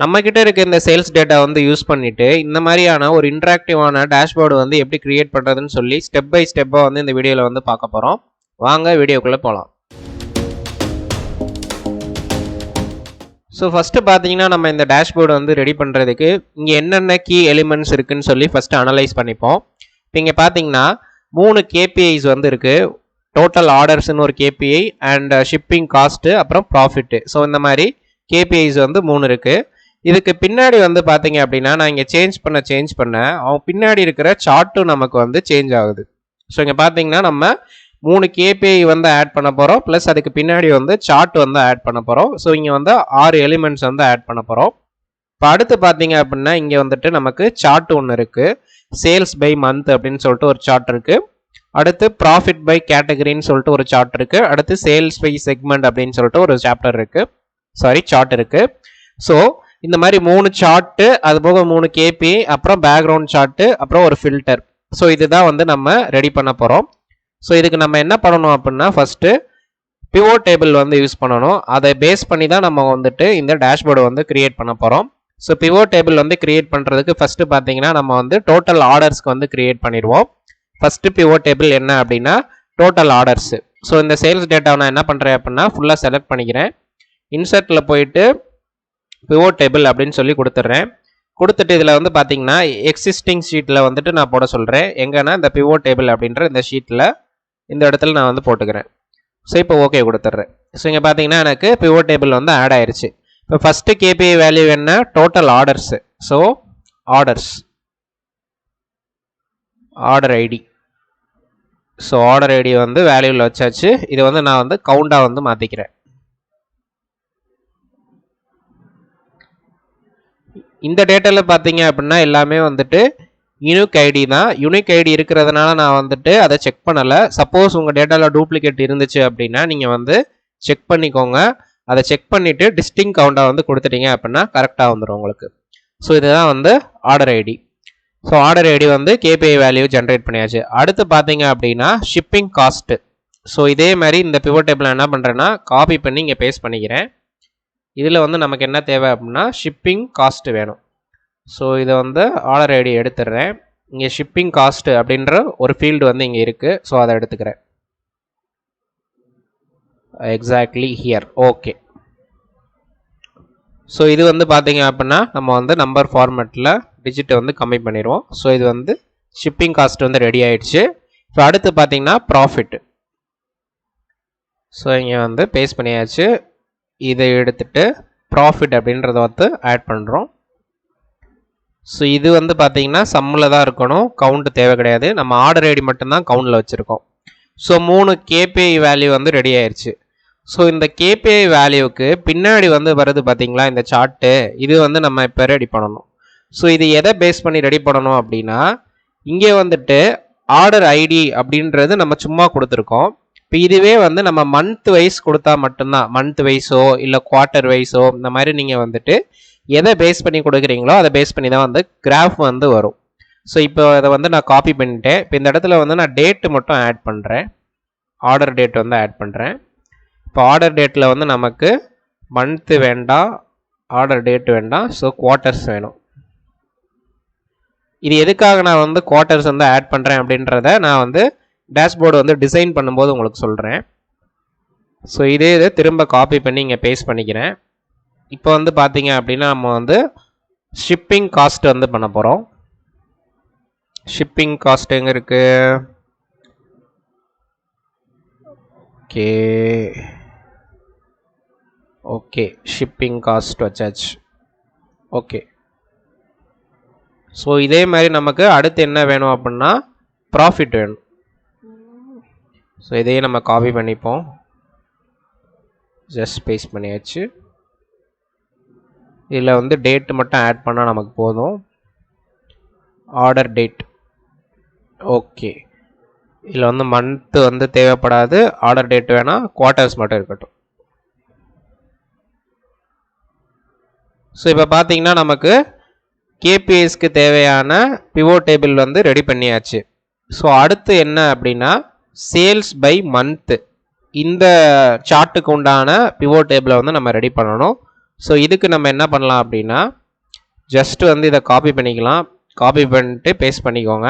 நம்மக்கிட்ட இருக்க இந்த சேல்ஸ் டேட்டா வந்து யூஸ் பண்ணிவிட்டு இந்த மாதிரியான ஒரு இன்ட்ராக்டிவான டேஷ்போர்டு வந்து எப்படி க்ரியேட் பண்ணுறதுன்னு சொல்லி ஸ்டெப் பை ஸ்டெப்பாக வந்து இந்த வீடியோவில் வந்து பார்க்க போகிறோம் வாங்க வீடியோக்குள்ளே போகலாம் ஸோ ஃபஸ்ட்டு பார்த்தீங்கன்னா நம்ம இந்த டேஷ்போர்டு வந்து ரெடி பண்ணுறதுக்கு இங்கே என்னென்ன கீ எலிமெண்ட்ஸ் இருக்குதுன்னு சொல்லி ஃபஸ்ட்டு அனலைஸ் பண்ணிப்போம். இப்போ இங்கே பார்த்தீங்கன்னா மூணு கேபிஐஸ் வந்து இருக்குது டோட்டல் ஆர்டர்ஸ்னு ஒரு கேபிஐ அண்ட் ஷிப்பிங் காஸ்ட்டு அப்புறம் ப்ராஃபிட்டு ஸோ இந்த மாதிரி கேபிஐஸ் வந்து மூணு இருக்குது இதுக்கு பின்னாடி வந்து பார்த்தீங்க அப்படின்னா நான் இங்கே சேஞ்ச் பண்ண சேஞ்ச் பண்ண அவன் பின்னாடி இருக்கிற சார்ட்டும் நமக்கு வந்து சேஞ்ச் ஆகுது. ஸோ இங்கே பார்த்தீங்கன்னா நம்ம மூணு கேபிஐ வந்து ஆட் பண்ண போகிறோம் ப்ளஸ் அதுக்கு பின்னாடி வந்து சார்ட் வந்து ஆட் பண்ண போகிறோம் ஸோ இங்கே வந்து ஆறு எலிமெண்ட்ஸ் வந்து ஆட் பண்ண போகிறோம் இப்போ அடுத்து பார்த்தீங்க அப்படின்னா இங்கே வந்துட்டு நமக்கு சார்ட் ஒன்று இருக்குது சேல்ஸ் பை மந்த் அப்படின்னு சொல்லிட்டு ஒரு சார்ட் இருக்குது அடுத்து ப்ராஃபிட் பை கேட்டகரின்னு சொல்லிட்டு ஒரு சார்ட் இருக்குது அடுத்து சேல்ஸ் பை செக்மெண்ட் அப்படின்னு சொல்லிட்டு ஒரு சாப்டர் இருக்குது சாரி சார்ட் இருக்குது ஸோ இந்த மாதிரி மூணு சார்ட்டு அது போக மூணு கேபி அப்புறம் பேக்ரவுண்ட் சார்ட்டு அப்புறம் ஒரு ஃபில்டர் ஸோ இதுதான் வந்து நம்ம ரெடி பண்ண போகிறோம் ஸோ இதுக்கு நம்ம என்ன பண்ணணும் அப்படின்னா ஃபஸ்ட்டு பிவோ டேபிள் வந்து யூஸ் பண்ணணும். அதை பேஸ் பண்ணி தான் நம்ம வந்துட்டு இந்த டேஷ்போர்டு வந்து கிரியேட் பண்ண போகிறோம் ஸோ பிவோ டேபிள் வந்து கிரியேட் பண்ணுறதுக்கு ஃபஸ்ட்டு பார்த்தீங்கன்னா நம்ம வந்து டோட்டல் ஆர்டர்ஸ்க்கு வந்து கிரியேட் பண்ணிடுவோம். ஃபஸ்ட்டு பிவோ டேபிள் என்ன அப்படின்னா டோட்டல் ஆர்டர்ஸு ஸோ இந்த சேல்ஸ் டேட்டாவை நான் என்ன பண்ணுறேன் அப்படின்னா ஃபுல்லாக செலக்ட் பண்ணிக்கிறேன். இன்சர்ட்டில் போயிட்டு பிவோ டேபிள் அப்படின்னு சொல்லி கொடுத்துட்றேன். கொடுத்துட்டு இதில் வந்து பார்த்தீங்கன்னா எக்ஸிஸ்டிங் ஷீட்டில் வந்துட்டு நான் போட சொல்கிறேன் எங்கன்னா இந்த பிவோ டேபிள் அப்படின்ற இந்த ஷீட்டில் இந்த இடத்துல நான் வந்து போட்டுக்கிறேன். ஸோ இப்போ ஓகே கொடுத்துட்றேன். ஸோ இங்கே பார்த்தீங்கன்னா எனக்கு பிவோ டேபிள் வந்து ஆட் ஆயிருச்சு. இப்போ ஃபஸ்ட்டு கேபிஐ வேல்யூ என்ன? Total orders so orders order ID so order ID வந்து வேல்யூவில் வச்சாச்சு. இது வந்து நான் வந்து கவுண்டாக வந்து மாற்றிக்கிறேன் இந்த டேட்டாவில் பார்த்தீங்க அப்படின்னா எல்லாமே வந்துட்டு யூனிக் ஐடி தான். யூனிக் ஐடி இருக்கிறதுனால நான் வந்துட்டு அதை செக் பண்ணலை. சப்போஸ் உங்கள் டேட்டாவில் டூப்ளிகேட் இருந்துச்சு அப்படின்னா நீங்கள் வந்து செக் பண்ணிக்கோங்க. அதை செக் பண்ணிவிட்டு டிஸ்டிங் கவுண்டாக வந்து கொடுத்துட்டீங்க அப்படின்னா கரெக்டாக வந்துடும் உங்களுக்கு. ஸோ இதுதான் வந்து order ID so order ID வந்து கேபிஐ வேல்யூ ஜென்ரேட் பண்ணியாச்சு. அடுத்து பார்த்தீங்க அப்படின்னா ஷிப்பிங் காஸ்ட்டு ஸோ இதே மாதிரி இந்த பிவோ டேபிள் என்ன பண்ணுறேன்னா காப்பி பண்ணி இங்கே பேஸ்ட் பண்ணிக்கிறேன். இதில் வந்து நமக்கு என்ன தேவை அப்படின்னா ஷிப்பிங் காஸ்ட்டு வேணும். ஸோ இதை வந்து ஆர்டர் ஐடி எடுத்துடுறேன். இங்கே ஷிப்பிங் காஸ்ட்டு அப்படின்ற ஒரு ஃபீல்டு வந்து இங்கே இருக்குது ஸோ அதை எடுத்துக்கிறேன். எக்ஸாக்ட்லி ஹியர் ஓகே ஸோ இது வந்து பார்த்தீங்க அப்படின்னா நம்ம வந்து நம்பர் ஃபார்மேட்டில் டிஜிட்டை வந்து கம்மி பண்ணிடுவோம். ஸோ இது வந்து ஷிப்பிங் காஸ்ட் வந்து ரெடி ஆயிடுச்சு. இப்போ அடுத்து பார்த்தீங்கன்னா ப்ராஃபிட் ஸோ இங்கே வந்து பேஸ் பண்ணியாச்சு. இதை எடுத்துட்டு ப்ராஃபிட் அப்படின்றத வந்து ஆட் பண்ணுறோம் ஸோ இது வந்து பார்த்தீங்கன்னா சம்மில் தான் இருக்கணும். கவுண்ட்டு தேவை கிடையாது. நம்ம ஆர்டர் ஐடி மட்டும்தான் கவுண்டில் வச்சுருக்கோம். ஸோ மூணு கேபிஐ வேல்யூ வந்து ரெடி ஆயிடுச்சு ஸோ இந்த கேபிஐ வேல்யூவுக்கு பின்னாடி வந்து வருது பார்த்தீங்களா இந்த சார்ட்டு இது வந்து நம்ம இப்போ ரெடி பண்ணணும். ஸோ இது எதை பேஸ் பண்ணி ரெடி பண்ணணும் அப்படின்னா இங்கே வந்துட்டு ஆர்டர் ஐடி அப்படின்றது நம்ம சும்மா கொடுத்துருக்கோம். இப்போ இதுவே வந்து நம்ம மந்த் வைஸ் கொடுத்தா மட்டும்தான். மந்த் வைஸோ இல்லை குவார்ட்டர் வைஸோ இந்த மாதிரி நீங்கள் வந்துட்டு எதை பேஸ் பண்ணி கொடுக்குறீங்களோ அதை பேஸ் பண்ணி தான் வந்து கிராஃப் வந்து வரும். ஸோ இப்போ அதை வந்து நான் காப்பி பண்ணிட்டேன். இப்போ இந்த இடத்துல வந்து நான் டேட்டு மட்டும் ஆட் பண்ணுறேன் ஆர்டர் டேட் வந்து ஆட் பண்ணுறேன் இப்போ ஆர்டர் டேட்டில் வந்து நமக்கு மந்த்து வேண்டாம் ஆர்டர் டேட் வேண்டாம் ஸோ குவார்ட்டர்ஸ் வேணும். இது எதுக்காக நான் வந்து குவார்ட்டர்ஸ் வந்து ஆட் பண்ணுறேன் அப்படின்றத நான் வந்து டேஷ்போர்டு வந்து டிசைன் பண்ணும்போது உங்களுக்கு சொல்கிறேன் ஸோ இதே இதை திரும்ப காப்பி பண்ணி இங்கே பேஸ்ட் பண்ணிக்கிறேன். இப்போ வந்து பார்த்தீங்க அப்படின்னா நம்ம வந்து ஷிப்பிங் காஸ்ட் வந்து பண்ண போகிறோம் ஷிப்பிங் காஸ்ட் எங்கே இருக்கு? ஓகே ஓகே ஷிப்பிங் காஸ்ட் வச்சாச்சு. ஓகே ஸோ இதே மாதிரி நமக்கு அடுத்து என்ன வேணும் அப்படின்னா ப்ராஃபிட் வேணும். ஸோ இதையே நம்ம காப்பி பண்ணிப்போம். ஜஸ்ட் பேஸ்ட் பண்ணியாச்சு. இதில் வந்து டேட்டு மட்டும் ஆட் பண்ணால் நமக்கு போதும். ஆர்டர் டேட் ஓகே இதில் வந்து மந்த்து வந்து தேவைப்படாது. ஆர்டர் டேட் வேணால் குவார்ட்டர்ஸ் மட்டும் இருக்கட்டும். ஸோ இப்போ பார்த்தீங்கன்னா நமக்கு கேபிஎஸ்க்கு தேவையான பிவோ டேபிள் வந்து ரெடி பண்ணியாச்சு. ஸோ அடுத்து என்ன அப்படின்னா சேல்ஸ் பை மந்த்து. இந்த சார்ட்டுக்கு உண்டான பிவோ டேபிளை வந்து நம்ம ரெடி பண்ணணும். ஸோ இதுக்கு நம்ம என்ன பண்ணலாம் அப்படின்னா ஜஸ்ட் வந்து இதை காப்பி பண்ணிக்கலாம். காப்பி பண்ணிட்டு பேஸ்ட் பண்ணிக்கோங்க.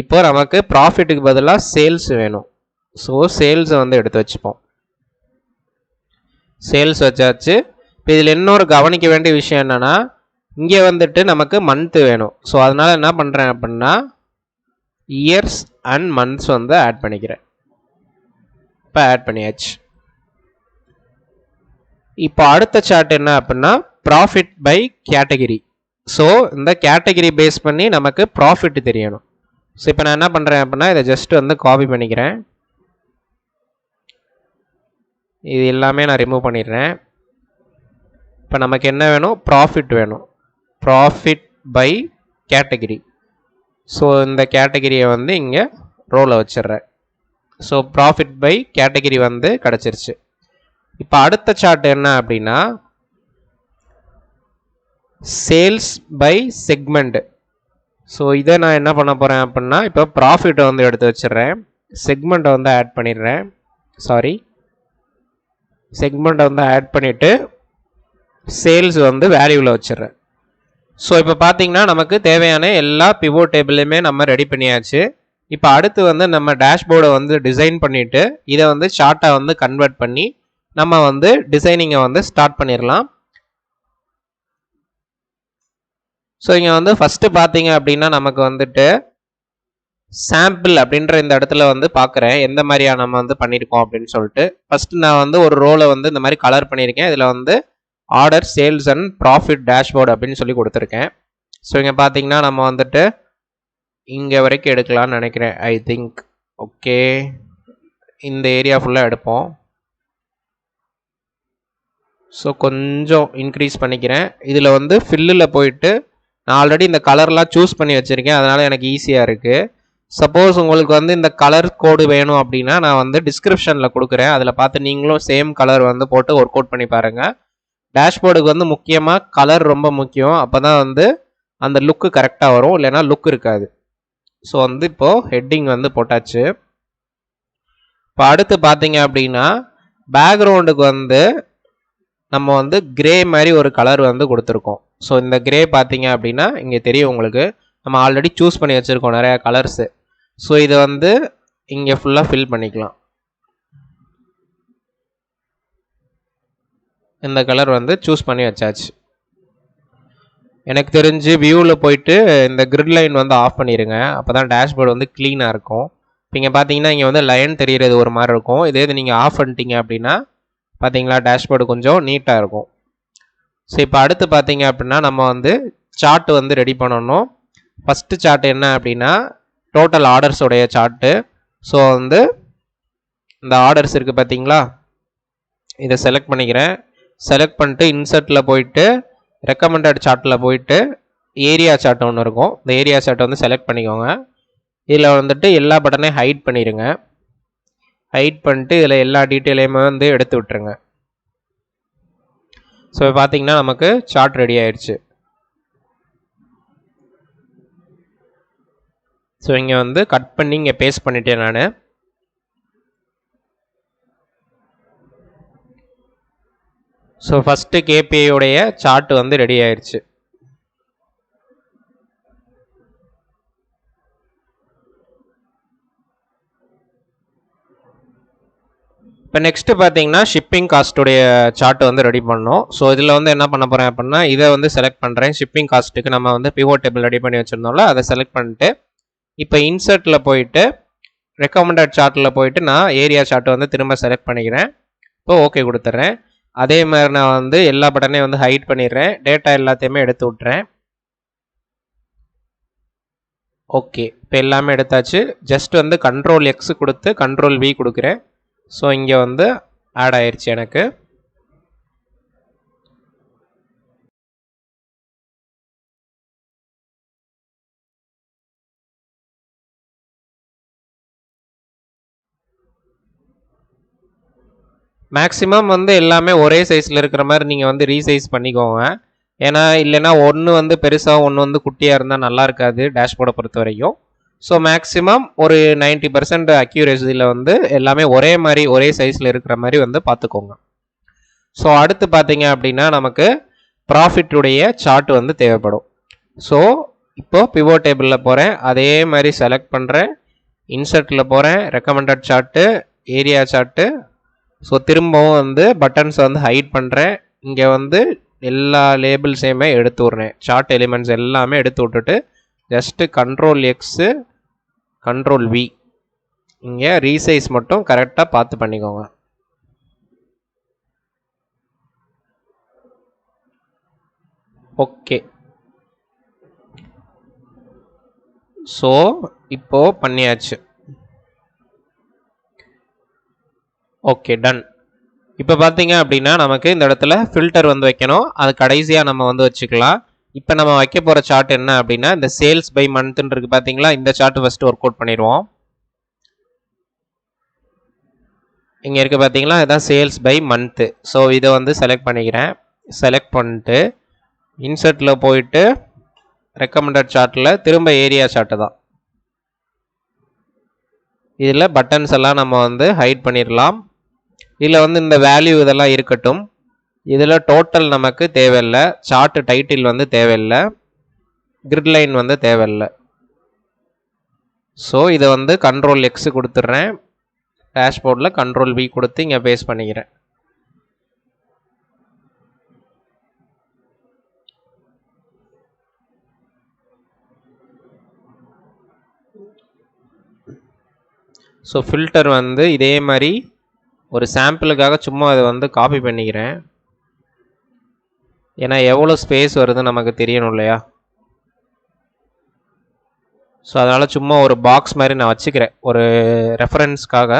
இப்போ நமக்கு ப்ராஃபிட்டுக்கு பதிலாக சேல்ஸ் வேணும். ஸோ சேல்ஸை வந்து எடுத்து வச்சுப்போம். சேல்ஸ் வச்சாச்சு. இப்போ இதில் இன்னொரு கவனிக்க வேண்டிய விஷயம் என்னென்னா இங்கே வந்துட்டு நமக்கு மந்த்து வேணும். ஸோ அதனால் என்ன பண்ணுறேன் அப்படின்னா இயர்ஸ் அண்ட் மந்த்ஸ் வந்து ஆட் பண்ணிக்கிறேன். இப்போ ஆட் பண்ணியாச்சு. இப்போ அடுத்த சார்ட் என்ன அப்படின்னா ப்ராஃபிட் பை கேட்டகிரி ஸோ இந்த கேட்டகிரி பேஸ் பண்ணி நமக்கு ப்ராஃபிட் தெரியணும். ஸோ இப்போ நான் என்ன பண்ணுறேன் அப்படின்னா இதை ஜஸ்ட் வந்து காப்பி பண்ணிக்கிறேன். இது எல்லாமே நான் ரிமூவ் பண்ணிடுறேன். இப்போ நமக்கு என்ன வேணும்? ப்ராஃபிட் வேணும். ப்ராஃபிட் பை கேட்டகிரி ஸோ இந்த கேட்டகிரியை வந்து இங்கே ரோவில் வச்சிடுறேன். ஸோ ப்ராஃபிட் பை கேட்டகிரி வந்து கிடச்சிருச்சு. இப்போ அடுத்த சார்ட் என்ன அப்படின்னா சேல்ஸ் பை செக்மெண்ட் ஸோ இதை நான் என்ன பண்ண போகிறேன் அப்படின்னா இப்போ ப்ராஃபிட்டை வந்து எடுத்து வச்சிடுறேன். செக்மெண்ட்டை வந்து ஆட் பண்ணிடுறேன். சாரி செக்மெண்ட்டை வந்து ஆட் பண்ணிவிட்டு சேல்ஸ் வந்து வேல்யூவில் வச்சிடுறேன். ஸோ இப்போ பார்த்தீங்கன்னா நமக்கு தேவையான எல்லா பிவோ டேபிளையுமே நம்ம ரெடி பண்ணியாச்சு. இப்போ அடுத்து வந்து நம்ம டேஷ்போர்டை வந்து டிசைன் பண்ணிவிட்டு இதை வந்து ஷார்ட்டாக வந்து கன்வெர்ட் பண்ணி நம்ம வந்து டிசைனிங்கை வந்து ஸ்டார்ட் பண்ணிடலாம். ஸோ இங்கே வந்து ஃபஸ்ட்டு பார்த்தீங்க அப்படின்னா நமக்கு வந்துட்டு சாம்பிள் அப்படின்ற இந்த இடத்துல வந்து பார்க்குறேன் எந்த மாதிரியா நம்ம வந்து பண்ணியிருக்கோம் அப்படின்னு சொல்லிட்டு. ஃபஸ்ட்டு நான் வந்து ஒரு ரோலை வந்து இந்த மாதிரி கலர் பண்ணியிருக்கேன். இதில் வந்து order sales and profit dashboard அப்படின்னு சொல்லி கொடுத்துருக்கேன். ஸோ இங்கே பார்த்தீங்கன்னா நம்ம வந்துட்டு இங்கே வரைக்கும் எடுக்கலாம்னு நினைக்கிறேன். ஐ திங்க் ஓகே இந்த ஏரியா ஃபுல்லாக எடுப்போம். ஸோ கொஞ்சம் இன்க்ரீஸ் பண்ணிக்கிறேன். இதில் வந்து ஃபில்லில் போயிட்டு நான் ஆல்ரெடி இந்த கலர்லாம் சூஸ் பண்ணி வச்சுருக்கேன். அதனால் எனக்கு ஈஸியாக இருக்குது சப்போஸ் உங்களுக்கு வந்து இந்த கலர் கோடு வேணும் அப்படின்னா நான் வந்து டிஸ்கிரிப்ஷனில் கொடுக்குறேன். அதில் பார்த்து நீங்களும் சேம் கலர் வந்து போட்டு ஒர்க் அவுட் பண்ணி பாருங்கள் டேஷ்போர்டுக்கு வந்து முக்கியமாக கலர் ரொம்ப முக்கியம். அப்போ தான் வந்து அந்த லுக்கு கரெக்டாக வரும். இல்லைன்னா லுக் இருக்காது. ஸோ வந்து இப்போது ஹெட்டிங் வந்து போட்டாச்சு. இப்போ அடுத்து பார்த்தீங்க அப்படின்னா பேக்ரவுண்டுக்கு வந்து நம்ம வந்து கிரே மாதிரி ஒரு கலர் வந்து கொடுத்துருக்கோம். ஸோ இந்த கிரே பார்த்தீங்க அப்படின்னா இங்கே தெரியும் உங்களுக்கு. நம்ம ஆல்ரெடி சூஸ் பண்ணி வச்சுருக்கோம் நிறையா கலர்ஸு ஸோ இதை வந்து இங்கே ஃபுல்லாக ஃபில் பண்ணிக்கலாம். இந்த கலர் வந்து சூஸ் பண்ணி வச்சாச்சு. எனக்கு தெரிஞ்சு வியூவில் போயிட்டு இந்த கிரிட் லைன் வந்து ஆஃப் பண்ணிடுங்க அப்போ தான் டேஷ்போர்டு வந்து க்ளீனாக இருக்கும். இப்போ இங்கே பார்த்தீங்கன்னா இங்கே வந்து லைன் தெரிகிறது ஒரு மாதிரி இருக்கும். இதே இது நீங்கள் ஆஃப் பண்ணிட்டீங்க அப்படின்னா பார்த்தீங்களா டேஷ்போர்டு கொஞ்சம் நீட்டாக இருக்கும். ஸோ இப்போ அடுத்து பார்த்தீங்க அப்படின்னா நம்ம வந்து சார்ட் வந்து ரெடி பண்ணணும். ஃபஸ்ட்டு சார்ட் என்ன அப்படின்னா டோட்டல் ஆர்டர்ஸோடைய சார்ட்டு ஸோ வந்து இந்த ஆர்டர்ஸ் இருக்குது பார்த்தீங்களா இதை செலக்ட் பண்ணிக்கிறேன். செலக்ட் பண்ணிட்டு இன்சர்ட்டில் போயிட்டு ரெக்கமெண்டட் சார்ட்டில் போயிட்டு ஏரியா சார்ட் ஒன்று இருக்கும். இந்த ஏரியா சார்ட்டை வந்து செலக்ட் பண்ணிக்கோங்க. இதில் வந்துட்டு எல்லா பட்டனையும் ஹைட் பண்ணிடுங்க ஹைட் பண்ணிட்டு இதில் எல்லா டீட்டெயிலையுமே வந்து எடுத்து விட்டுருங்க. ஸோ பார்த்தீங்கன்னா நமக்கு சார்ட் ரெடி ஆயிடுச்சு ஸோ இங்கே வந்து கட் பண்ணி இங்கே பேஸ்ட் பண்ணிட்டேன் நான். ஸோ ஃபஸ்ட்டு கேபிஐயோடைய சார்ட் வந்து ரெடி ஆயிடுச்சு இப்போ நெக்ஸ்ட்டு பார்த்தீங்கன்னா ஷிப்பிங் காஸ்ட்டுடைய சார்ட் வந்து ரெடி பண்ணோம். ஸோ இதில் வந்து என்ன பண்ண போகிறேன் அப்படின்னா இதை வந்து செலக்ட் பண்ணுறேன் ஷிப்பிங் காஸ்ட்டுக்கு நம்ம வந்து பிஓ டேபிள் ரெடி பண்ணி வச்சுருந்தோம்ல அதை செலக்ட் பண்ணிட்டு இப்போ இன்சர்ட்டில் போயிட்டு ரெக்கமெண்டட் சார்ட்டில் போயிட்டு நான் ஏரியா சார்ட்டை வந்து திரும்ப செலக்ட் பண்ணிக்கிறேன். இப்போ ஓகே கொடுத்துட்றேன் அதே மாதிரி நான் வந்து எல்லா பட்டனையும் வந்து ஹைட் பண்ணிடுறேன். டேட்டா எல்லாத்தையுமே எடுத்து விட்றேன் ஓகே இப்போ எல்லாமே எடுத்தாச்சு. ஜஸ்ட் வந்து கண்ட்ரோல் எக்ஸ் கொடுத்து கண்ட்ரோல் வி கொடுக்குறேன். ஸோ இங்கே வந்து ஆட் ஆயிடுச்சு எனக்கு. மேக்ஸிமம் வந்து எல்லாமே ஒரே சைஸில் இருக்கிற மாதிரி நீங்கள் வந்து ரீசைஸ் பண்ணிக்கோங்க. ஏன்னா இல்லைன்னா ஒன்று வந்து பெருசாக ஒன்று வந்து குட்டியாக இருந்தால் நல்லா இருக்காது டேஷ்போர்டை பொறுத்த வரைக்கும் ஸோ மேக்ஸிமம் ஒரு நைன்ட்டி பர்சன்ட் அக்யூரேசியில் வந்து எல்லாமே ஒரே மாதிரி ஒரே சைஸில் இருக்கிற மாதிரி வந்து பார்த்துக்கோங்க ஸோ அடுத்து பார்த்தீங்க அப்படின்னா நமக்கு ப்ராஃபிட்டுடைய சார்ட் வந்து தேவைப்படும். ஸோ இப்போ பிவோ டேபிளில் போகிறேன் அதே மாதிரி செலக்ட் பண்ணுறேன் இன்சர்ட்டில் போகிறேன் recommended chart area chart so திரும்பவும் வந்து பட்டன்ஸை வந்து ஹைட் பண்ணுறேன் இங்கே வந்து எல்லா லேபிள்ஸையுமே எடுத்து விட்றேன். சார்ட் எலிமெண்ட்ஸ் எல்லாமே எடுத்து விட்டுட்டு just control X control V இங்கே ரீசைஸ் மட்டும் கரெக்டாக பார்த்து பண்ணிக்கோங்க. ஓகே ஸோ இப்போ பண்ணியாச்சு. ஓகே டன் இப்போ பார்த்தீங்க அப்படின்னா நமக்கு இந்த இடத்துல ஃபில்டர் வந்து வைக்கணும். அது கடைசியாக நம்ம வந்து வச்சுக்கலாம். இப்போ நம்ம வைக்க போகிற சார்ட் என்ன அப்படின்னா இந்த சேல்ஸ் பை மந்த்னு பார்த்தீங்களா இந்த சார்ட் ஃபஸ்ட்டு ஒர்க் அவுட் பண்ணிடுவோம். இங்கே இருக்குது பார்த்தீங்களா இதுதான் சேல்ஸ் பை மந்த்து ஸோ இதை வந்து செலக்ட் பண்ணிக்கிறேன். செலக்ட் பண்ணிட்டு இன்சர்ட்டில் போயிட்டு ரெக்கமெண்டட் சார்ட்டில் திரும்ப ஏரியா சார்ட்டு தான். இதில் பட்டன்ஸ் எல்லாம் நம்ம வந்து ஹைட் பண்ணிடலாம். இதில் வந்து இந்த வேல்யூ இதெல்லாம் இருக்கட்டும். இதில் டோட்டல் நமக்கு தேவையில்லை. சார்ட்டு டைட்டில் வந்து தேவையில்லை. கிரிட் லைன் வந்து தேவையில்லை. ஸோ இதை வந்து கண்ட்ரோல் எக்ஸ் கொடுத்துட்றேன். டேஷ்போர்டில் கண்ட்ரோல் வி கொடுத்து இங்கே பேஸ் பண்ணிக்கிறேன். ஸோ ஃபில்டர் வந்து இதே மாதிரி ஒரு சாம்பிளுக்காக சும்மா அதை வந்து காப்பி பண்ணிக்கிறேன். ஏன்னா எவ்வளோ ஸ்பேஸ் வருது நமக்கு தெரியணும் இல்லையா? ஸோ அதனால் சும்மா ஒரு பாக்ஸ் மாதிரி நான் வச்சுக்கிறேன். ஒரு ரெஃபரன்ஸ்க்காக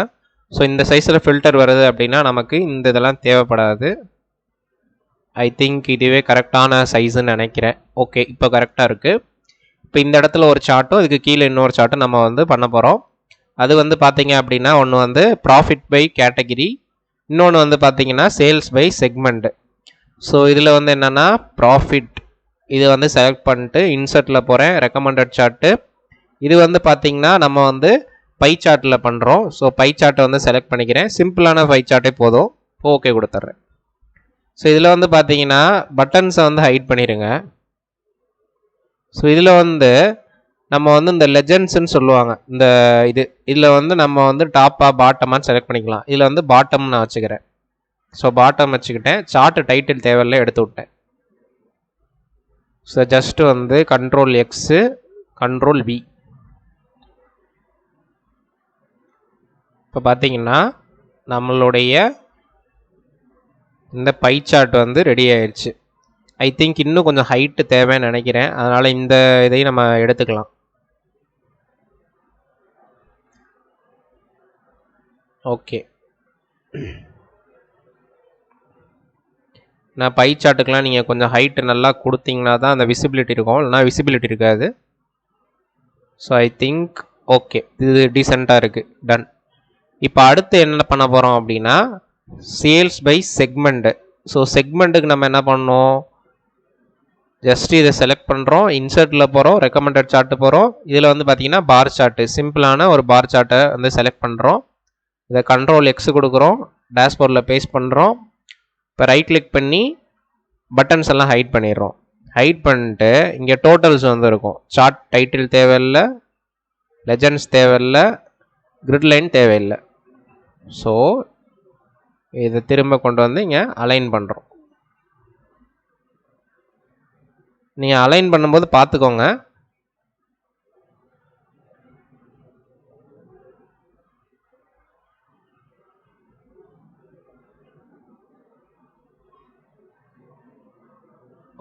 ஸோ இந்த சைஸில் ஃபில்டர் வருது அப்படின்னா நமக்கு இந்த இதெல்லாம் தேவைப்படாது. ஐ திங்க் இதுவே கரெக்டான சைஸுன்னு நினைக்கிறேன். ஓகே இப்போ கரெக்டாக இருக்குது இப்போ இந்த இடத்துல ஒரு சார்ட்டும் இதுக்கு கீழே இன்னொரு சார்ட்டும் நம்ம வந்து பண்ண போகிறோம் அது வந்து பார்த்தீங்க அப்படின்னா ஒன்று வந்து ப்ராஃபிட் பை கேட்டகிரி இன்னொன்று வந்து பார்த்தீங்கன்னா சேல்ஸ் பை செக்மெண்ட் ஸோ இதில் வந்து என்னென்னா ப்ராஃபிட் இது வந்து செலக்ட் பண்ணிட்டு இன்சர்ட்டில் போகிறேன் ரெக்கமெண்டட் சார்ட்டு இது வந்து பார்த்தீங்கன்னா நம்ம வந்து பை சார்ட்டில் பண்ணுறோம் ஸோ பை சார்ட்டை வந்து செலக்ட் பண்ணிக்கிறேன். சிம்பிளான பை சார்ட்டே போதும். ஓகே கொடுத்துட்றேன். ஸோ இதில் வந்து பார்த்தீங்கன்னா பட்டன்ஸை வந்து ஹைட் பண்ணிடுங்க ஸோ இதில் வந்து நம்ம வந்து இந்த லெஜண்ட்ஸ்ன்னு சொல்லுவாங்க. இந்த இது இதில் வந்து நம்ம வந்து டாப்பாக பாட்டமாக செலக்ட் பண்ணிக்கலாம். இதில் வந்து பாட்டம் நான் வச்சுக்கிறேன். ஸோ பாட்டம் வச்சுக்கிட்டேன். சார்ட்டு டைட்டில் தேவையில்ல எடுத்து விட்டேன். ஸோ ஜஸ்ட்டு வந்து கண்ட்ரோல் எக்ஸு கண்ட்ரோல் வி இப்போ பார்த்தீங்கன்னா நம்மளுடைய இந்த பை சார்ட் வந்து ரெடி ஆயிடுச்சு ஐ திங்க் இன்னும் கொஞ்சம் ஹைட்டு தேவைன்னு நினைக்கிறேன். அதனால் இந்த இதையும் நம்ம எடுத்துக்கலாம். ஓகே. நான் பை சார்ட்டுக்கெலாம் நீங்கள் கொஞ்சம் ஹைட்டு நல்லா கொடுத்தீங்கன்னா தான் அந்த விசிபிலிட்டி இருக்கும். இல்லைனா விசிபிலிட்டி இருக்காது. ஸோ ஐ திங்க் ஓகே இது டீசெண்டாக இருக்குது டன் இப்போ அடுத்து என்ன பண்ண போகிறோம் அப்படின்னா சேல்ஸ் பை செக்மெண்ட்டு ஸோ செக்மெண்ட்டுக்கு நம்ம என்ன பண்ணோம் ஜஸ்ட் இதை செலக்ட் பண்ணுறோம் இன்சர்ட்டில் போகிறோம் ரெக்கமெண்டட் சார்ட்டு போகிறோம் இதில் வந்து பார்த்தீங்கன்னா பார் சார்ட்டு சிம்பிளான ஒரு பார் சார்ட்டை வந்து செலக்ட் பண்ணுறோம் இதை கண்ட்ரோல் எக்ஸ் கொடுக்குறோம் டேஷ்போர்டில் பேஸ்ட் பண்ணுறோம் இப்போ ரைட் கிளிக் பண்ணி பட்டன்ஸ் எல்லாம் ஹைட் பண்ணிடுறோம். ஹைட் பண்ணிட்டு இங்கே டோட்டல்ஸ் வந்து இருக்கும். சார்ட் டைட்டில் தேவையில்லை லெஜண்ட்ஸ் தேவையில்லை கிரிட் லைன் தேவையில்லை. ஸோ இதை திரும்ப கொண்டு வந்து இங்கே அலைன் பண்ணுறோம் நீங்கள் அலைன் பண்ணும்போது பார்த்துக்கோங்க.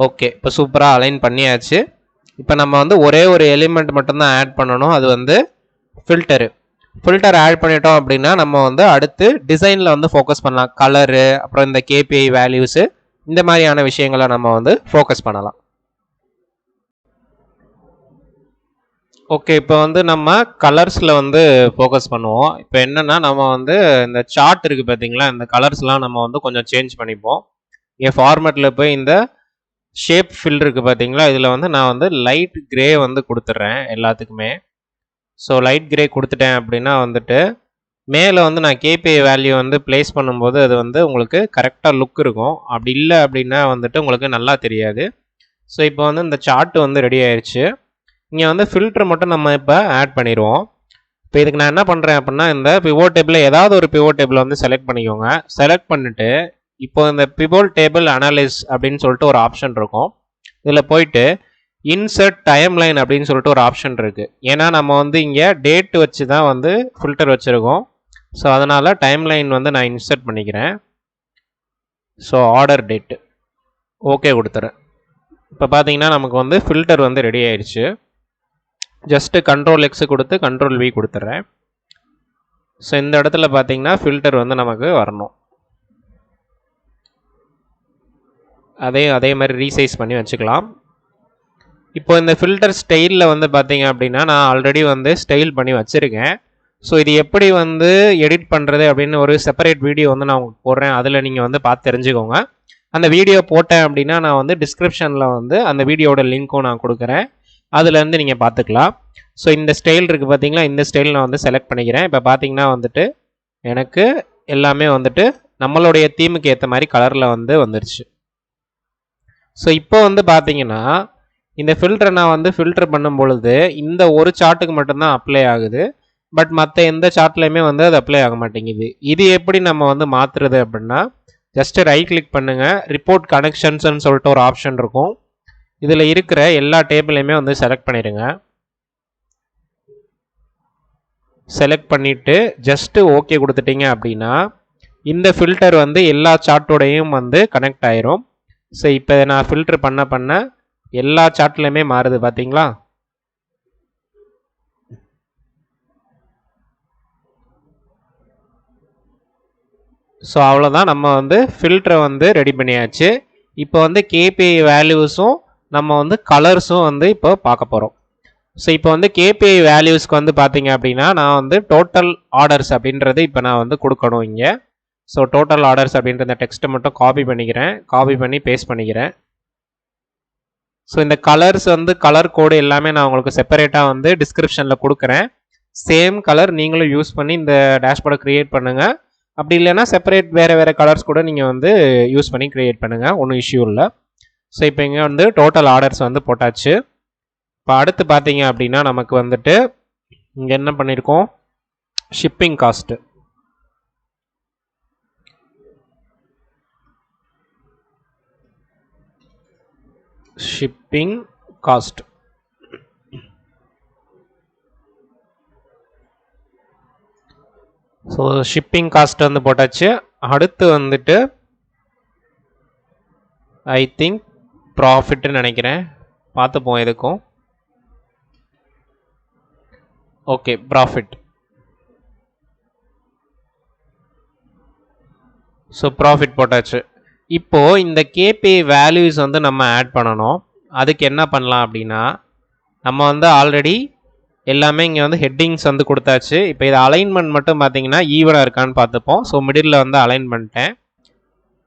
ஓகே இப்போ சூப்பராக அலைன் பண்ணியாச்சு. இப்போ நம்ம வந்து ஒரே ஒரு எலிமெண்ட் மட்டும்தான் ஆட் பண்ணணும். அது வந்து ஃபில்டரு ஃபில்டர் ஆட் பண்ணிட்டோம் அப்படின்னா நம்ம வந்து அடுத்து டிசைனில் வந்து ஃபோக்கஸ் பண்ணலாம். கலரு அப்புறம் இந்த கேபிஐ வேல்யூஸு இந்த மாதிரியான விஷயங்களை நம்ம வந்து ஃபோக்கஸ் பண்ணலாம். ஓகே இப்போ வந்து நம்ம கலர்ஸில் வந்து ஃபோக்கஸ் பண்ணுவோம். இப்போ என்னென்னா நம்ம வந்து இந்த சார்ட் இருக்குது பார்த்தீங்களா இந்த கலர்ஸ்லாம் நம்ம வந்து கொஞ்சம் சேஞ்ச் பண்ணிப்போம். என் ஃபார்மேட்டில் போய் இந்த ஷேப் ஃபில் இருக்குது பார்த்தீங்களா இதில் வந்து நான் வந்து லைட் கிரே வந்து கொடுத்துட்றேன் எல்லாத்துக்குமே. ஸோ லைட் கிரே கொடுத்துட்டேன் அப்படின்னா வந்துட்டு மேலே வந்து நான் கேபிஐ வேல்யூ வந்து ப்ளேஸ் பண்ணும்போது அது வந்து உங்களுக்கு கரெக்டாக லுக் இருக்கும். அப்படி இல்லை அப்படின்னா வந்துட்டு உங்களுக்கு நல்லா தெரியாது. ஸோ இப்போ வந்து இந்த சார்ட்டு வந்து ரெடி ஆயிடுச்சு இங்கே வந்து ஃபில்டர் மட்டும் நம்ம இப்போ ஆட் பண்ணிடுவோம். இப்போ இதுக்கு நான் என்ன பண்ணுறேன் அப்படின்னா இந்த பிவோ டேபிளில் ஏதாவது ஒரு பிவோ டேபிளை வந்து செலக்ட் பண்ணிக்கோங்க. செலக்ட் பண்ணிவிட்டு இப்போ இந்த பிபோல் டேபிள் அனலைஸ் அப்படின்னு சொல்லிட்டு ஒரு ஆப்ஷன் இருக்கும். இதில் போயிட்டு இன்சர்ட் டைம் லைன் அப்படின்னு சொல்லிட்டு ஒரு ஆப்ஷன் இருக்குது ஏன்னா நம்ம வந்து இங்கே டேட் வச்சு தான் வந்து ஃபில்டர் வச்சுருக்கோம். ஸோ அதனால் டைம் லைன் வந்து நான் இன்சர்ட் பண்ணிக்கிறேன். ஸோ ஆர்டர் டேட்டு ஓகே கொடுத்துறேன். இப்போ பார்த்தீங்கன்னா நமக்கு வந்து ஃபில்டர் வந்து ரெடி ஆயிடுச்சு ஜஸ்ட்டு கண்ட்ரோல் எக்ஸு கொடுத்து கண்ட்ரோல் வி கொடுத்துட்றேன் ஸோ இந்த இடத்துல பார்த்தீங்கன்னா ஃபில்டர் வந்து நமக்கு வரணும். அதையும் அதே மாதிரி ரீசைஸ் பண்ணி வச்சுக்கலாம். இப்போ இந்த ஃபில்டர் ஸ்டைலில் வந்து பார்த்தீங்க அப்படின்னா நான் ஆல்ரெடி வந்து ஸ்டைல் பண்ணி வச்சுருக்கேன். ஸோ இது எப்படி வந்து எடிட் பண்ணுறது அப்படின்னு ஒரு செப்பரேட் வீடியோ வந்து நான் உங்களுக்கு போடுறேன். அதில் நீங்கள் வந்து பார்த்து தெரிஞ்சுக்கோங்க. அந்த வீடியோ போட்டேன் அப்படின்னா நான் வந்து டிஸ்கிரிப்ஷனில் வந்து அந்த வீடியோட லிங்க்கும் நான் கொடுக்குறேன். அதுலேருந்து நீங்கள் பார்த்துக்கலாம். ஸோ இந்த ஸ்டைல் இருக்குது பார்த்தீங்களா இந்த ஸ்டைல் நான் வந்து செலக்ட் பண்ணிக்கிறேன். இப்போ பார்த்தீங்கன்னா வந்துட்டு எனக்கு எல்லாமே வந்துட்டு நம்மளுடைய தீமுக்கு ஏற்ற மாதிரி கலரில் வந்து வந்துருச்சு. ஸோ இப்போ வந்து பார்த்தீங்கன்னா இந்த ஃபில்டரை நான் வந்து ஃபில்டர் பண்ணும் பொழுது இந்த ஒரு சார்ட்டுக்கு மட்டும்தான் அப்ளை ஆகுது. பட் மற்ற எந்த சார்ட்லையுமே வந்து அது அப்ளை ஆக மாட்டேங்குது. இது எப்படி நம்ம வந்து மாற்றுறது அப்படின்னா ஜஸ்ட்டு ரைட் கிளிக் பண்ணுங்கள் ரிப்போர்ட் கனெக்ஷன்ஸ்னு சொல்லிட்டு ஒரு ஆப்ஷன் இருக்கும். இதில் இருக்கிற எல்லா டேபிளையுமே வந்து செலக்ட் பண்ணிடுங்க. செலக்ட் பண்ணிவிட்டு ஜஸ்ட்டு ஓகே கொடுத்துட்டீங்க அப்படின்னா இந்த ஃபில்டர் வந்து எல்லா சார்ட்டோடையும் வந்து கனெக்ட் ஆயிரும். ஸோ இப்போ நான் ஃபில்ட்ரு பண்ண பண்ண எல்லா சார்ட்லையுமே மாறுது பார்த்தீங்களா ஸோ அவ்வளோதான் நம்ம வந்து ஃபில்டரை வந்து ரெடி பண்ணியாச்சு. இப்போ வந்து கேபிஐ வேல்யூஸும் நம்ம வந்து கலர்ஸும் வந்து இப்போ பார்க்க போகிறோம் ஸோ இப்போ வந்து கேபிஐ வேல்யூஸ்க்கு வந்து பார்த்தீங்க அப்படின்னா நான் வந்து டோட்டல் ஆர்டர்ஸ் அப்படின்றது இப்போ நான் வந்து கொடுக்கணும் இங்கே. ஸோ டோட்டல் ஆர்டர்ஸ் அப்படின்ற இந்த டெக்ஸ்ட்டை மட்டும் காப்பி பண்ணிக்கிறேன். காப்பி பண்ணி பேஸ்ட் பண்ணிக்கிறேன். ஸோ இந்த கலர்ஸ் வந்து கலர் கோடு எல்லாமே நான் உங்களுக்கு செப்பரேட்டாக வந்து டிஸ்கிரிப்ஷனில் கொடுக்குறேன். சேம் கலர் நீங்களும் யூஸ் பண்ணி இந்த டேஷ்போர்டை க்ரியேட் பண்ணுங்கள் அப்படி இல்லைன்னா செப்பரேட் வேறு வேறு கலர்ஸ் கூட நீங்கள் வந்து யூஸ் பண்ணி க்ரியேட் பண்ணுங்கள் ஒன்றும் இஷ்யூ இல்லை. ஸோ இப்போ இங்கே வந்து டோட்டல் ஆர்டர்ஸ் வந்து போட்டாச்சு. இப்போ அடுத்து பார்த்தீங்க அப்படின்னா நமக்கு வந்துட்டு இங்கே என்ன பண்ணியிருக்கோம் shipping cost shipping cost so shipping cost வந்து போட்டாச்சு. அடுத்து வந்துட்டு ஐ திங்க் ப்ராஃபிட்னு நினைக்கிறேன். பார்த்துப்போம் எதுக்கும். ஓகே ப்ராஃபிட் ஸோ ப்ராஃபிட் போட்டாச்சு. இப்போது இந்த கேபி வேல்யூஸ் வந்து நம்ம ஆட் பண்ணணும். அதுக்கு என்ன பண்ணலாம் அப்படின்னா நம்ம வந்து ஆல்ரெடி எல்லாமே இங்கே வந்து ஹெட்டிங்ஸ் வந்து கொடுத்தாச்சு. இப்போ இது அலைன்மெண்ட் மட்டும் பார்த்தீங்கன்னா ஈவனாக இருக்கான்னு பார்த்துப்போம். ஸோ மிடில் வந்து அலைன் பண்ணிட்டேன்.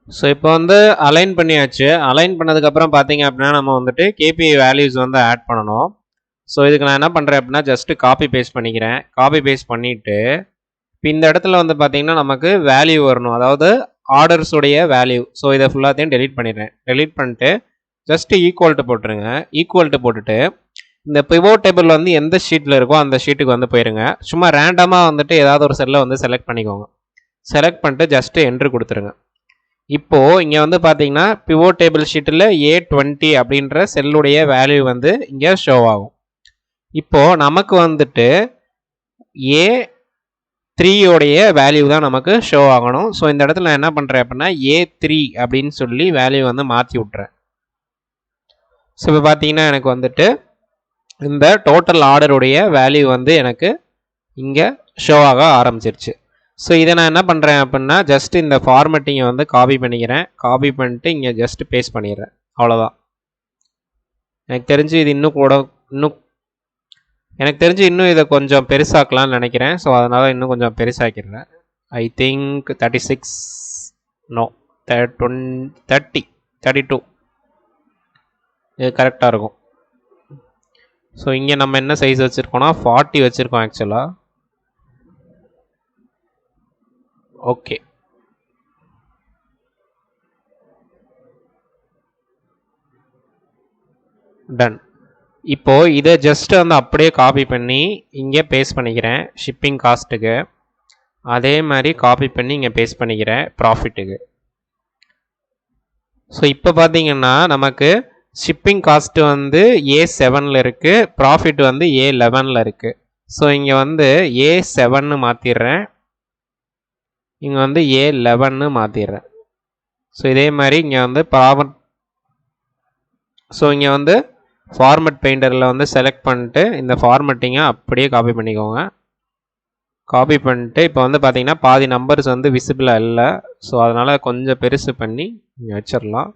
ஸோ இப்போ வந்து அலைன் பண்ணியாச்சு. அலைன் பண்ணதுக்கப்புறம் பார்த்தீங்க அப்படின்னா நம்ம வந்துட்டு கேபிஐ வேல்யூஸ் வந்து ஆட் பண்ணணும். ஸோ இதுக்கு நான் என்ன பண்ணுறேன் அப்படின்னா ஜஸ்ட்டு காப்பி பேஸ்ட் பண்ணிக்கிறேன். காப்பி பேஸ்ட் பண்ணிவிட்டு இப்போ இந்த இடத்துல வந்து பார்த்திங்கன்னா நமக்கு வேல்யூ வரணும். அதாவது ஆர்டர்ஸுடைய வேல்யூ ஸோ இதை ஃபுல்லாத்தையும் டெலீட் பண்ணிடுறேன். டெலீட் பண்ணிட்டு ஜஸ்ட்டு ஈக்குவல்ட்டு போட்டுருங்க. ஈக்குவல்ட்டு போட்டுட்டு இந்த பிவோ டேபிள் வந்து எந்த ஷீட்டில் இருக்கோ அந்த ஷீட்டுக்கு வந்து போயிருங்க. சும்மா ரேண்டமாக வந்துட்டு ஏதாவது ஒரு செல்லை வந்து செலக்ட் பண்ணிக்கோங்க. செலக்ட் பண்ணிட்டு ஜஸ்ட்டு என்ட்ரு கொடுத்துருங்க. இப்போது இங்கே வந்து பார்த்தீங்கன்னா பிவோ டேபிள் ஷீட்டில் ஏ டுவெண்ட்டி அப்படின்ற செல்லுடைய வேல்யூ வந்து இங்கே ஷோ ஆகும். இப்போது நமக்கு வந்துட்டு ஏ த்ரீயோடைய வேல்யூ தான் நமக்கு ஷோ ஆகணும். ஸோ இந்த இடத்துல நான் என்ன பண்ணுறேன் அப்படின்னா ஏ த்ரீ அப்படின்னு சொல்லி வேல்யூ வந்து மாற்றி விட்றேன் ஸோ இப்போ பார்த்தீங்கன்னா எனக்கு வந்துட்டு இந்த டோட்டல் ஆர்டருடைய வேல்யூ வந்து எனக்கு இங்கே ஷோ ஆக ஆரம்பிச்சிருச்சு. ஸோ இதை நான் என்ன பண்ணுறேன் அப்படின்னா ஜஸ்ட் இந்த ஃபார்மேட்டிங்கை வந்து காப்பி பண்ணிக்கிறேன். காப்பி பண்ணிட்டு இங்கே ஜஸ்ட் பேஸ்ட் பண்ணிடுறேன். அவ்வளோதான் எனக்கு தெரிஞ்சு இது இன்னும் கூட இன்னும் எனக்கு தெரிஞ்சு இன்னும் இதை கொஞ்சம் பெருசாக்கலாம்னு நினைக்கிறேன். ஸோ அதனால் இன்னும் கொஞ்சம் பெருசாக்கிடுறேன். I think thirty six no don't thirty thirty two இது கரெக்டாக இருக்கும். ஸோ இங்கே நம்ம என்ன சைஸ் வச்சுருக்கோம்னா ஃபார்ட்டி வச்சுருக்கோம் ஆக்சுவலாக ஓகே டன் இப்போது இதை ஜஸ்ட் வந்து அப்படியே காப்பி பண்ணி இங்கே பேஸ்ட் பண்ணிக்கிறேன் ஷிப்பிங் காஸ்ட்டுக்கு அதே மாதிரி காப்பி பண்ணி இங்கே பேஸ்ட் பண்ணிக்கிறேன் ப்ராஃபிட்டுக்கு ஸோ இப்போ பார்த்தீங்கன்னா நமக்கு ஷிப்பிங் காஸ்ட்டு வந்து ஏ செவனில் இருக்குது ப்ராஃபிட் வந்து ஏ லெவனில் இருக்குது ஸோ இங்கே வந்து ஏ செவன்னு மாற்றிடுறேன் இங்கே வந்து ஏ லெவன்னு மாற்றிடுறேன் ஸோ இதே மாதிரி இங்கே வந்து ப்ராஃபிட் ஸோ இங்கே வந்து ஃபார்மெட் பெயிண்டரில் வந்து செலக்ட் பண்ணிட்டு இந்த ஃபார்மெட்டிங்கை அப்படியே காப்பி பண்ணிக்கோங்க. காப்பி பண்ணிட்டு இப்போ வந்து பார்த்தீங்கன்னா பாதி நம்பர்ஸ் வந்து விசிபிளாக இல்லை. ஸோ அதனால் கொஞ்சம் பெருசு பண்ணி இங்கே வச்சிடலாம்.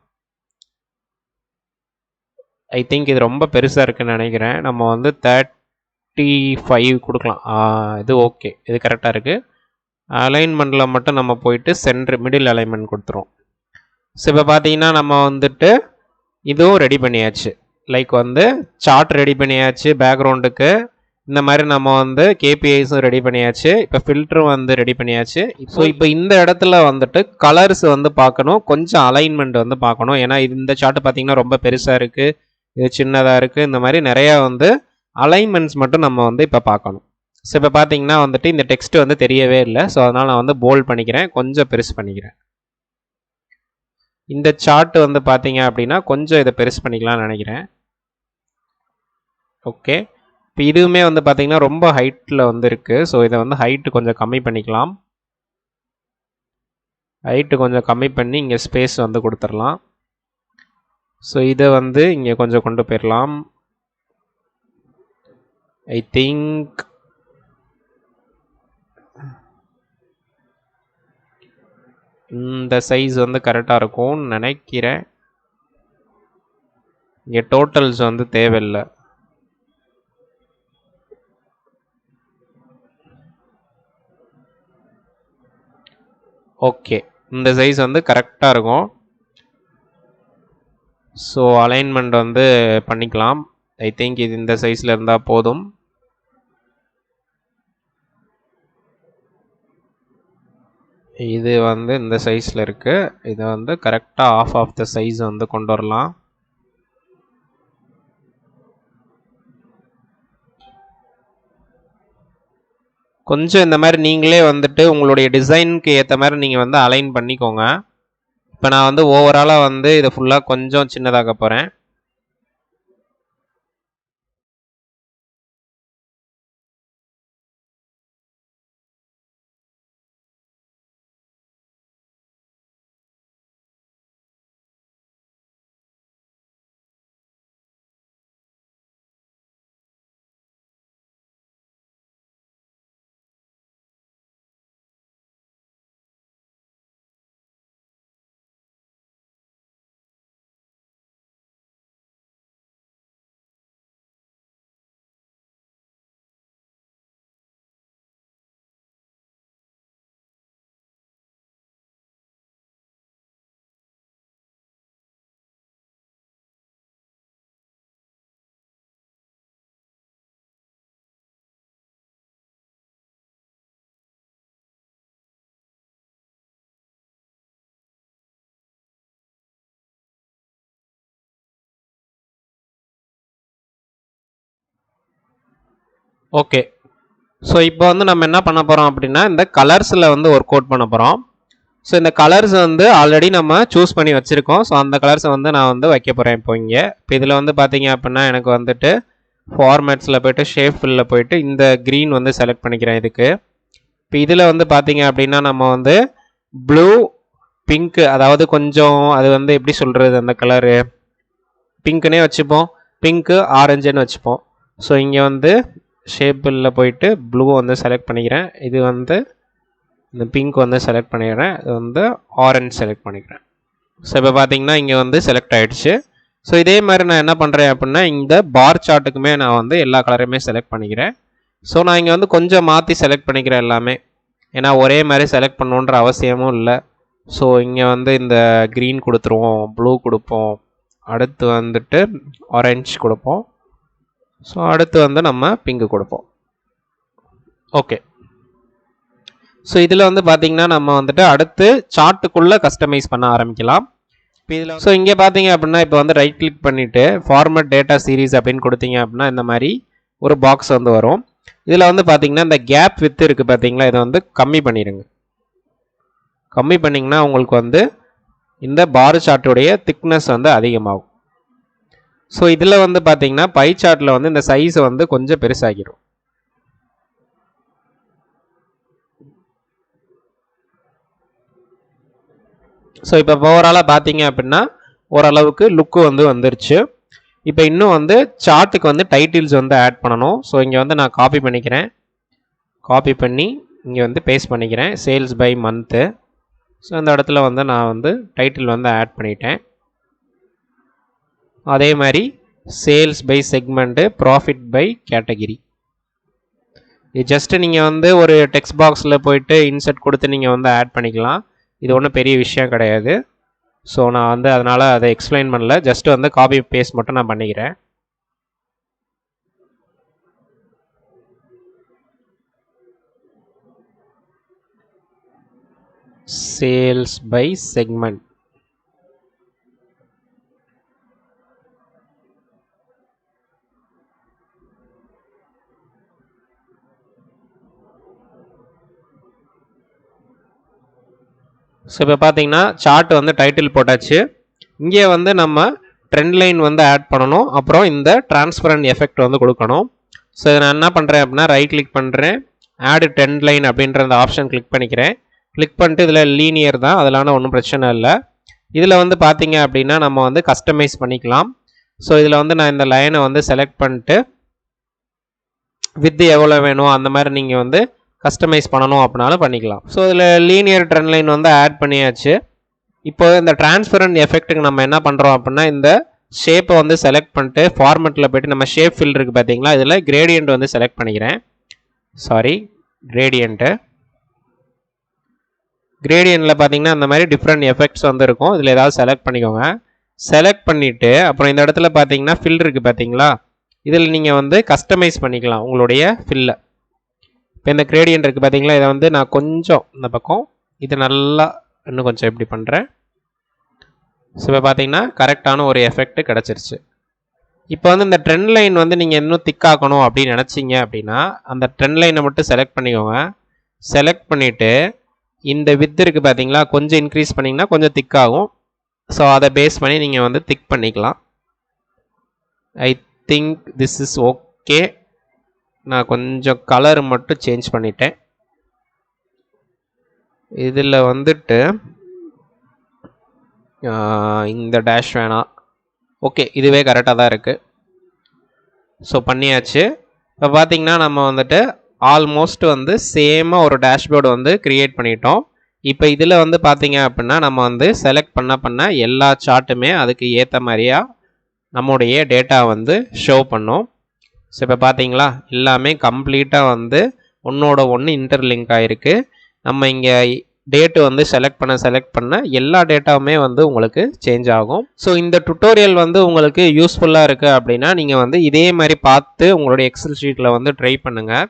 ஐ திங்க் இது ரொம்ப பெருசாக இருக்குன்னு நினைக்கிறேன். நம்ம வந்து தேர்ட்டி ஃபைவ் கொடுக்கலாம் இது ஓகே இது கரெக்டாக இருக்குது அலைன்மெண்ட்டில் மட்டும் நம்ம போயிட்டு சென்ட்ரு மிடில் அலைன்மெண்ட் கொடுத்துருவோம். ஸோ இப்போ பார்த்தீங்கன்னா நம்ம வந்துட்டு இதுவும் ரெடி பண்ணியாச்சு. லைக் வந்து சார்ட் ரெடி பண்ணியாச்சு பேக்ரவுண்டுக்கு இந்த மாதிரி நம்ம வந்து கேபிஐஸும் ரெடி பண்ணியாச்சு. இப்போ ஃபில்டரும் வந்து ரெடி பண்ணியாச்சு. ஸோ இப்போ இந்த இடத்துல வந்துட்டு கலர்ஸ் வந்து பார்க்கணும். கொஞ்சம் அலைன்மெண்ட் வந்து பார்க்கணும். ஏன்னா இந்த சார்ட் பார்த்தீங்கன்னா ரொம்ப பெருசாக இருக்குது இது சின்னதாக இருக்குது இந்த மாதிரி நிறையா வந்து அலைன்மெண்ட்ஸ் மட்டும் நம்ம வந்து இப்போ பார்க்கணும். ஸோ இப்போ பார்த்தீங்கன்னா வந்துட்டு இந்த டெக்ஸ்ட் வந்து தெரியவே இல்லை. ஸோ அதனால் நான் வந்து போல்ட் பண்ணிக்கிறேன். கொஞ்சம் பெருசு பண்ணிக்கிறேன். இந்த சார்ட் வந்து பார்த்தீங்க அப்படின்னா கொஞ்சம் இதை பெருசு பண்ணிக்கலாம்னு நினைக்கிறேன். ஓகே இப்போ இதுவுமே வந்து பார்த்தீங்கன்னா ரொம்ப ஹைட்டில் வந்து இருக்குது ஸோ இதை வந்து ஹைட்டு கொஞ்சம் கம்மி பண்ணிக்கலாம். ஹைட்டு கொஞ்சம் கம்மி பண்ணி இங்கே ஸ்பேஸ் வந்து கொடுத்துடலாம். ஸோ இதை வந்து இங்கே கொஞ்சம் கொண்டு போயிடலாம். ஐ திங்க் இந்த சைஸ் வந்து கரெக்டாக இருக்கும்னு நினைக்கிறேன். இங்கே டோட்டல்ஸ் வந்து தேவையில்லை. ஓகே இந்த சைஸ் வந்து கரெக்டாக இருக்கும். ஸோ அலைன்மெண்ட் வந்து பண்ணிக்கலாம். ஐ திங்க் இது இந்த சைஸில் இருந்தால் போதும். இது வந்து இந்த சைஸில் இருக்குது இதை வந்து கரெக்டாக ஆஃப் ஆஃப் த சைஸ் வந்து கொண்டு வரலாம். கொஞ்சம் இந்த மாதிரி நீங்களே வந்துட்டு உங்களுடைய டிசைனுக்கு ஏற்ற மாதிரி நீங்கள் வந்து அலைன் பண்ணிக்கோங்க. இப்போ நான் வந்து ஓவராலாக வந்து இதை ஃபுல்லாக கொஞ்சம் சின்னதாக்க போகிறேன் ஓகே ஸோ இப்போ வந்து நம்ம என்ன பண்ண போகிறோம் அப்படின்னா இந்த கலர்ஸில் வந்து ஒர்க் அவுட் பண்ண போகிறோம் ஸோ இந்த கலர்ஸ் வந்து ஆல்ரெடி நம்ம சூஸ் பண்ணி வச்சுருக்கோம். ஸோ அந்த கலர்ஸை வந்து நான் வந்து வைக்க போகிறேன் இப்போ இங்கே. இப்போ இதில் வந்து பார்த்தீங்க அப்படின்னா எனக்கு வந்துட்டு ஃபார்மேட்ஸில் போயிட்டு ஃபில்லில் போயிட்டு இந்த க்ரீன் வந்து செலக்ட் பண்ணிக்கிறேன் இதுக்கு. இப்போ இதில் வந்து பார்த்தீங்க அப்படின்னா நம்ம வந்து ப்ளூ பிங்க்கு அதாவது கொஞ்சம் அது வந்து எப்படி சொல்கிறது அந்த கலரு பிங்க்குனே வச்சுப்போம். பிங்க்கு ஆரஞ்சுன்னு வச்சுப்போம். ஸோ இங்கே வந்து ஷேப்பில் போயிட்டு ப்ளூ வந்து செலக்ட் பண்ணிக்கிறேன். இது வந்து இந்த பிங்க் வந்து செலக்ட் பண்ணிக்கிறேன். இது வந்து ஆரஞ்ச் செலக்ட் பண்ணிக்கிறேன். ஸோ இப்போ பார்த்தீங்கன்னா இங்கே வந்து செலக்ட் ஆகிடுச்சு ஸோ இதே மாதிரி நான் என்ன பண்ணுறேன் அப்படின்னா இந்த பார் சார்ட்டுக்குமே நான் வந்து எல்லா கலரையுமே செலக்ட் பண்ணிக்கிறேன். ஸோ நான் இங்கே வந்து கொஞ்சம் மாற்றி செலக்ட் பண்ணிக்கிறேன் எல்லாமே. ஏன்னா ஒரே மாதிரி செலக்ட் பண்ணணுன்ற அவசியமும் இல்லை. ஸோ இங்கே வந்து இந்த க்ரீன் கொடுத்துருவோம் ப்ளூ கொடுப்போம். அடுத்து வந்துட்டு ஆரஞ்ச் கொடுப்போம். ஸோ அடுத்து வந்து நம்ம பிங்கு கொடுப்போம். ஓகே ஸோ இதில் வந்து பார்த்தீங்கன்னா நம்ம வந்துட்டு அடுத்து சார்ட்டுக்குள்ளே கஸ்டமைஸ் பண்ண ஆரம்பிக்கலாம். இப்போ இதில் ஸோ இங்கே பார்த்தீங்க அப்படின்னா இப்போ வந்து ரைட் கிளிக் பண்ணிவிட்டு ஃபார்மட் டேட்டா சீரீஸ் அப்படின்னு கொடுத்தீங்க அப்படின்னா இந்த மாதிரி ஒரு பாக்ஸ் வந்து வரும். இதில் வந்து பார்த்தீங்கன்னா இந்த கேப் வித் இருக்குது பார்த்தீங்களா இதை வந்து கம்மி பண்ணிடுங்க. கம்மி பண்ணிங்கன்னா உங்களுக்கு வந்து இந்த பார் சார்ட்டுடைய திக்னஸ் வந்து அதிகமாகும். ஸோ இதில் வந்து பார்த்தீங்கன்னா பை சார்ட்டில் வந்து இந்த சைஸை வந்து கொஞ்சம் பெருசாகிடும். ஸோ இப்போ ஓவராலாக பார்த்தீங்க அப்படின்னா ஓரளவுக்கு லுக்கு வந்து வந்துருச்சு. இப்போ இன்னும் வந்து சார்ட்டுக்கு வந்து டைட்டில்ஸ் வந்து ஆட் பண்ணணும். ஸோ இங்கே வந்து நான் காப்பி பண்ணிக்கிறேன். காப்பி பண்ணி இங்கே வந்து பேஸ்ட் பண்ணிக்கிறேன். சேல்ஸ் பை மந்த்து ஸோ அந்த இடத்துல வந்து நான் வந்து டைட்டில் வந்து ஆட் பண்ணிட்டேன். அதே மாதிரி sales by segment profit by category இது ஜஸ்ட்டு நீங்கள் வந்து ஒரு டெக்ஸ்ட் பாக்ஸில் போயிட்டு இன்சர்ட் கொடுத்து நீங்கள் வந்து ஆட் பண்ணிக்கலாம். இது ஒன்றும் பெரிய விஷயம் கிடையாது. ஸோ நான் வந்து அதனால் அதை எக்ஸ்பிளைன் பண்ணல. ஜஸ்ட்டு வந்து காப்பி பேஸ்ட் மட்டும் நான் பண்ணிக்கிறேன். சேல்ஸ் பை செக்மெண்ட் ஸோ இப்போ பார்த்தீங்கன்னா சார்ட் வந்து டைட்டில் போட்டாச்சு. இங்கே வந்து நம்ம ட்ரெண்ட் லைன் வந்து ஆட் பண்ணணும். அப்புறம் இந்த டிரான்ஸ்பரண்ட் எஃபெக்ட் வந்து கொடுக்கணும். ஸோ இதை நான் என்ன பண்ணுறேன் அப்படின்னா ரைட் கிளிக் பண்ணுறேன் ஆடு ட்ரெண்ட் லைன் அப்படின்ற அந்த ஆப்ஷன் கிளிக் பண்ணிக்கிறேன். கிளிக் பண்ணிட்டு இதில் லீனியர் தான். அதெல்லாம் ஒன்றும் பிரச்சனை இல்லை. இதில் வந்து பார்த்தீங்க அப்படின்னா நம்ம வந்து கஸ்டமைஸ் பண்ணிக்கலாம். ஸோ இதில் வந்து நான் இந்த லைனை வந்து செலக்ட் பண்ணிட்டு வித்து எவ்வளோ வேணும் அந்த மாதிரி நீங்கள் வந்து கஸ்டமைஸ் பண்ணணும் அப்படின்னாலும் பண்ணிக்கலாம். ஸோ இதில் லீனியர் ட்ரெண்ட் லைன் வந்து ஆட் பண்ணியாச்சு. இப்போ இந்த டிரான்ஸ்பரண்ட் எஃபெக்ட்டுக்கு நம்ம என்ன பண்ணுறோம் அப்படின்னா இந்த ஷேப்பை வந்து செலக்ட் பண்ணிட்டு ஃபார்மெட்டில் போய்ட்டு நம்ம ஷேப் ஃபில் இருக்குது பார்த்தீங்களா இதில் கிரேடியண்ட் வந்து செலக்ட் பண்ணிக்கிறேன். சாரி கிரேடியண்ட்டு கிரேடியண்டில் பார்த்தீங்கன்னா அந்த மாதிரி டிஃப்ரெண்ட் எஃபெக்ட்ஸ் வந்து இருக்கும். இதில் ஏதாவது செலக்ட் பண்ணிக்கோங்க. செலக்ட் பண்ணிவிட்டு அப்புறம் இந்த இடத்துல பார்த்தீங்கன்னா ஃபில் இருக்குது பார்த்தீங்களா இதில் நீங்கள் வந்து கஸ்டமைஸ் பண்ணிக்கலாம் உங்களுடைய ஃபில்லை இப்போ இந்த கிரேடியன்ட் இருக்குது பார்த்தீங்களா இதை வந்து நான் கொஞ்சம் இந்த பக்கம் இது நல்லா இன்னும் கொஞ்சம் எப்படி பண்ணுறேன் ஸோ இப்போ பார்த்தீங்கன்னா கரெக்டான ஒரு எஃபெக்ட் கிடச்சிருச்சு. இப்போ வந்து இந்த ட்ரெண்ட் லைன் வந்து நீங்கள் இன்னும் திக்காக்கணும் அப்படின்னு நினச்சிங்க அப்படின்னா அந்த ட்ரெண்ட் லைனை மட்டும் செலக்ட் பண்ணிக்கோங்க. செலக்ட் பண்ணிவிட்டு இந்த வித் இருக்குது பார்த்தீங்களா கொஞ்சம் இன்க்ரீஸ் பண்ணிங்கன்னா கொஞ்சம் திக்காகும் ஸோ அதை பேஸ் பண்ணி நீங்கள் வந்து திக் பண்ணிக்கலாம். I think this is okay நான் கொஞ்சம் கலர் மட்டும் சேஞ்ச் பண்ணிட்டேன். இதில் வந்துட்டு இந்த டேஷ் வேணாம். ஓகே இதுவே கரெக்டாக தான் இருக்குது ஸோ பண்ணியாச்சு. இப்போ பார்த்திங்கன்னா நம்ம வந்துட்டு ஆல்மோஸ்ட் வந்து சேமாக ஒரு டேஷ்போர்டு வந்து க்ரியேட் பண்ணிட்டோம். இப்போ இதில் வந்து பார்த்தீங்க அப்படின்னா நம்ம வந்து செலக்ட் பண்ண பண்ண எல்லா சார்ட்டுமே அதுக்கு ஏற்ற மாதிரியா நம்முடைய டேட்டா வந்து ஷோ பண்ணும். ஸோ இப்போ பார்த்தீங்களா எல்லாமே கம்ப்ளீட்டாக வந்து ஒன்றோட ஒன்று இன்டர்லிங்க் ஆகிருக்கு நம்ம இங்கே டேட்டு வந்து செலக்ட் பண்ண செலக்ட் பண்ண எல்லா டேட்டாவுமே வந்து உங்களுக்கு சேஞ்ச் ஆகும். ஸோ இந்த டுட்டோரியல் வந்து உங்களுக்கு யூஸ்ஃபுல்லாக இருக்குது அப்படின்னா நீங்கள் வந்து இதே மாதிரி பார்த்து உங்களுடைய எக்ஸல் ஷீட்டில் வந்து ட்ரை பண்ணுங்கள்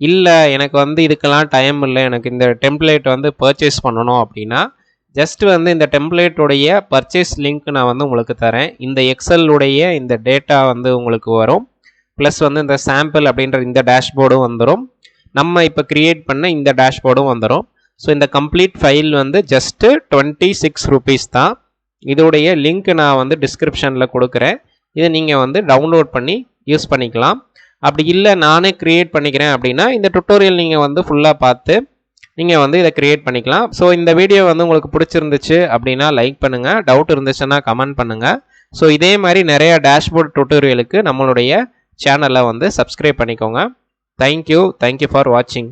இல்லை எனக்கு வந்து இதுக்கெல்லாம் டைம் இல்லை. எனக்கு இந்த டெம்ப்ளேட் வந்து பர்ச்சேஸ் பண்ணணும் அப்படின்னா ஜஸ்ட் வந்து இந்த டெம்ப்ளேட்டுடைய பர்ச்சேஸ் லிங்க் நான் வந்து உங்களுக்கு தரேன். இந்த எக்ஸலுடைய இந்த டேட்டா வந்து உங்களுக்கு வரும். ப்ளஸ் வந்து இந்த சாம்பிள் அப்படின்ற இந்த டேஷ்போர்டும் வந்துடும் நம்ம இப்போ க்ரியேட் பண்ண இந்த டேஷ்போர்டும் வந்துடும் ஸோ இந்த கம்ப்ளீட் ஃபைல் வந்து ஜஸ்ட்டு டுவெண்ட்டி சிக்ஸ் ருபீஸ் தான். இதோடைய லிங்க் நான் வந்து டிஸ்கிரிப்ஷனில் கொடுக்குறேன். இதை நீங்கள் வந்து டவுன்லோட் பண்ணி யூஸ் பண்ணிக்கலாம். அப்படி இல்லை நானே க்ரியேட் பண்ணிக்கிறேன் அப்படின்னா இந்த டுட்டோரியல் நீங்கள் வந்து ஃபுல்லாக பார்த்து நீங்கள் வந்து இதை க்ரியேட் பண்ணிக்கலாம். ஸோ இந்த வீடியோ வந்து உங்களுக்கு பிடிச்சிருந்துச்சு அப்படின்னா லைக் பண்ணுங்கள் டவுட் இருந்துச்சுன்னா கமெண்ட் பண்ணுங்கள் ஸோ இதே மாதிரி நிறையா டேஷ்போர்ட் டுட்டோரியலுக்கு நம்மளுடைய சேனலை வந்து சப்ஸ்கிரைப் பண்ணிக்கோங்க. தேங்க்யூ தேங்க்யூ ஃபார் வாட்சிங்